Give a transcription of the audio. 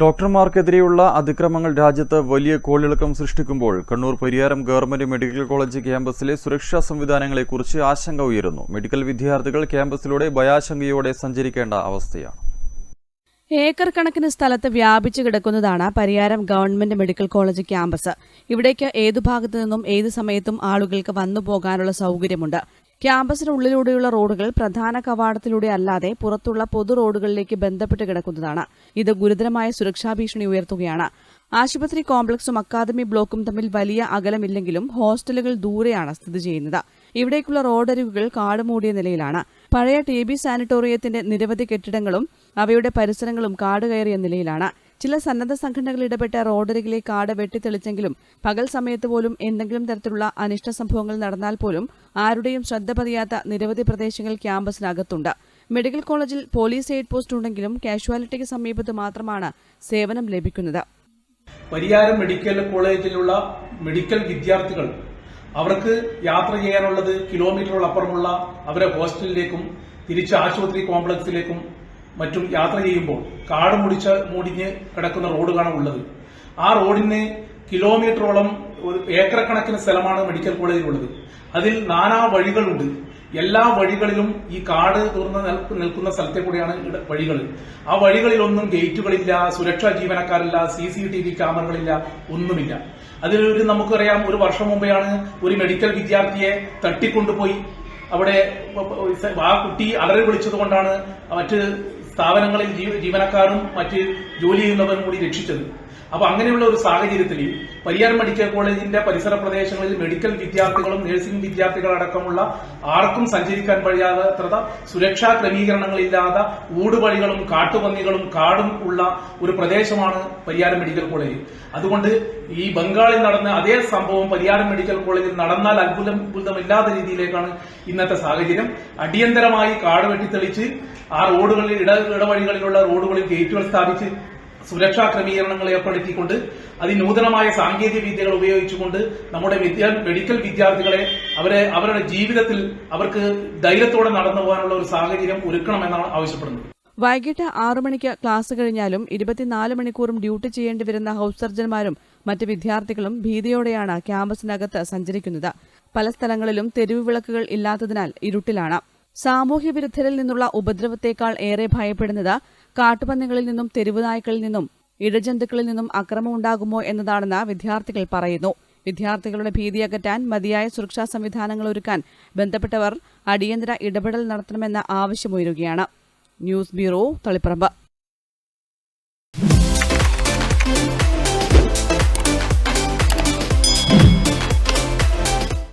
ഡോക്ടർമാർക്കെതിരെയുള്ള അതിക്രമങ്ങൾ രാജ്യത്ത് വലിയ കോളിളക്കം സൃഷ്ടിക്കുമ്പോൾ Kannur Pariyaram government medical college ക്യാമ്പസിലെ സുരക്ഷാ സംവിധാനങ്ങളെക്കുറിച്ച് ആശങ്ക ഉയരുന്നു. മെഡിക്കൽ വിദ്യാർത്ഥികൾ ക്യാമ്പസിലൂടെ ഭയാശങ്കയോടെ സഞ്ചരിക്കേണ്ട അവസ്ഥയാണ്. ഏക്കർ കണക്കിന് സ്ഥലത്ത് വ്യാപിച്ചു കിടക്കുന്നതാണ് Pariyaram government medical college campus. ഇവിടേക്ക് ഏതു ഭാഗത്തു നിന്നും ഏതു സമയത്തും ആളുകൾക്ക് വന്നു പോകാനുള്ള സൗകര്യമുണ്ട്. ക്യാമ്പസിനുള്ളിലൂടെയുള്ള റോഡുകൾ പ്രധാന കവാടത്തിലൂടെ അല്ലാതെ പുറത്തുള്ള പൊതു റോഡുകളിലേക്ക് ബന്ധപ്പെട്ട് കിടക്കുന്നതാണ്. ഇത് ഗുരുതരമായ സുരക്ഷാ ഭീഷണി ഉയർത്തുകയാണ്. ആശുപത്രി കോംപ്ലക്സും അക്കാദമി ബ്ലോക്കും തമ്മിൽ വലിയ അകലമില്ലെങ്കിലും ഹോസ്റ്റലുകൾ ദൂരെയാണ് സ്ഥിതി ചെയ്യുന്നത്. ഇവിടേക്കുള്ള റോഡരികുകൾ കാടുമൂടിയ നിലയിലാണ്. പഴയ ടി ബി സാനിറ്റോറിയത്തിന്റെ നിരവധി കെട്ടിടങ്ങളും അവയുടെ പരിസരങ്ങളും കാട് കയറിയ നിലയിലാണ്. ചില സന്നദ്ധ സംഘടനകൾ ഇടപെട്ട റോഡരികിലെ കാട് വെട്ടിത്തെളിച്ചെങ്കിലും പകൽ സമയത്ത് പോലും എന്തെങ്കിലും തരത്തിലുള്ള അനിഷ്ട സംഭവങ്ങൾ നടന്നാൽ പോലും ആരുടെയും ശ്രദ്ധ പതിയാത്ത നിരവധി പ്രദേശങ്ങൾ ക്യാമ്പസിനകത്തുണ്ട്. മെഡിക്കൽ കോളേജിൽ പോലീസ് എയ്ഡ് പോസ്റ്റ് ഉണ്ടെങ്കിലും കാഷ്വാലിറ്റിക്ക് സമീപത്ത് മാത്രമാണ് സേവനം ലഭിക്കുന്നത്. പരിയാരം മെഡിക്കൽ കോളേജിലുള്ള മെഡിക്കൽ വിദ്യാർത്ഥികൾ അവർക്ക് യാത്ര ചെയ്യാനുള്ളത് കിലോമീറ്ററുകൾ അപ്പുറമുള്ള അവരെ ഹോസ്റ്റലിലേക്കും തിരിച്ച് ആശുപത്രി കോംപ്ലക്സിലേക്കും മറ്റും യാത്ര ചെയ്യുമ്പോൾ കാട് മുടിച്ച് മുടിഞ്ഞ് കിടക്കുന്ന റോഡുകളാണ് ഉള്ളത്. ആ റോഡിന് കിലോമീറ്ററോളം ഒരു ഏക്കറക്കണക്കിന് കണക്കിന് സ്ഥലമാണ് മെഡിക്കൽ കോളേജിലുള്ളത്. അതിൽ നാനാ വഴികളുണ്ട്. എല്ലാ വഴികളിലും ഈ കാട് തുറന്ന് നിൽക്കുന്ന സ്ഥലത്തെ കൂടെയാണ് വഴികൾ. ആ വഴികളിലൊന്നും ഗേറ്റുകളില്ല സുരക്ഷാ ജീവനക്കാരില്ല സി സി ടി വി ക്യാമറകളില്ല ഒന്നുമില്ല. അതിലൊരു നമുക്കറിയാം ഒരു വർഷം മുമ്പെയാണ് ഒരു മെഡിക്കൽ വിദ്യാർത്ഥിയെ തട്ടിക്കൊണ്ടുപോയി. അവിടെ ആ കുട്ടി അലറി വിളിച്ചത് കൊണ്ടാണ് മറ്റ് സ്ഥാപനങ്ങളിൽ ജീവ- ജീവനക്കാരും മറ്റ് ജോലി ചെയ്യുന്നവരും കൂടി രക്ഷിച്ചത്. അപ്പൊ അങ്ങനെയുള്ള ഒരു സാഹചര്യത്തിൽ പരിയാർ മെഡിക്കൽ കോളേജിന്റെ പരിസര പ്രദേശങ്ങളിൽ മെഡിക്കൽ വിദ്യാർത്ഥികളും നഴ്സിംഗ് വിദ്യാർത്ഥികളടക്കമുള്ള ആർക്കും സഞ്ചരിക്കാൻ കഴിയാത്ത സുരക്ഷാ ക്രമീകരണങ്ങളില്ലാത്ത ഊടുവഴികളും കാട്ടുപന്നികളും കാടും ഉള്ള ഒരു പ്രദേശമാണ് പരിയാരം മെഡിക്കൽ കോളേജ്. അതുകൊണ്ട് ഈ ബംഗാളിൽ നടന്ന അതേ സംഭവം പരിയാരം മെഡിക്കൽ കോളേജിൽ നടന്നാൽ അത്ഭുതം അത്ഭുതമില്ലാത്ത രീതിയിലേക്കാണ് ഇന്നത്തെ സാഹചര്യം. അടിയന്തരമായി കാട് വെട്ടിത്തെളിച്ച് ആ റോഡുകളിൽ ഇട ഇടവഴികളിലുള്ള റോഡുകളിൽ ഗേറ്റുകൾ സ്ഥാപിച്ച് സുരക്ഷാ ക്രമീകരണങ്ങൾ ഏർപ്പെടുത്തിക്കൊണ്ട് അതിനൂതനമായ സാങ്കേതിക വിദ്യകൾ ഉപയോഗിച്ചുകൊണ്ട് നമ്മുടെ മെഡിക്കൽ വിദ്യാർത്ഥികളെ അവരെ അവരുടെ ജീവിതത്തിൽ അവർക്ക് ധൈര്യത്തോടെ നടന്നു പോകാനുള്ള ഒരു സാഹചര്യം ഒരുക്കണമെന്നാണ് ആവശ്യപ്പെടുന്നത്. വൈകിട്ട് ആറു മണിക്ക് ക്ലാസ് കഴിഞ്ഞാലും ഇരുപത്തിനാല് മണിക്കൂറും ഡ്യൂട്ടി ചെയ്യേണ്ടി വരുന്ന ഹൌസ് സർജന്മാരും മറ്റ് വിദ്യാർത്ഥികളും ഭീതിയോടെയാണ് ക്യാമ്പസിനകത്ത് സഞ്ചരിക്കുന്നത്. പല സ്ഥലങ്ങളിലും തെരുവ് വിളക്കുകൾ ഇല്ലാത്തതിനാൽ ഇരുട്ടിലാണ്. സാമൂഹ്യ വിരുദ്ധരിൽ നിന്നുള്ള ഉപദ്രവത്തേക്കാൾ ഏറെ ഭയപ്പെടുന്നത് കാട്ടുപന്നികളിൽ നിന്നും തെരുവ് നായ്ക്കളിൽ നിന്നും ഇഴജന്തുക്കളിൽ നിന്നും അക്രമമുണ്ടാകുമോ എന്നതാണെന്ന് വിദ്യാർത്ഥികൾ പറയുന്നു. വിദ്യാർത്ഥികളുടെ ഭീതി അകറ്റാൻ മതിയായ സുരക്ഷാ സംവിധാനങ്ങൾ ഒരുക്കാൻ ബന്ധപ്പെട്ടവർ അടിയന്തര ഇടപെടൽ നടത്തണമെന്ന ആവശ്യമുയരുകയാണ് ന്യൂസ് ബ്യൂറോ തളിപ്പറമ്പ്.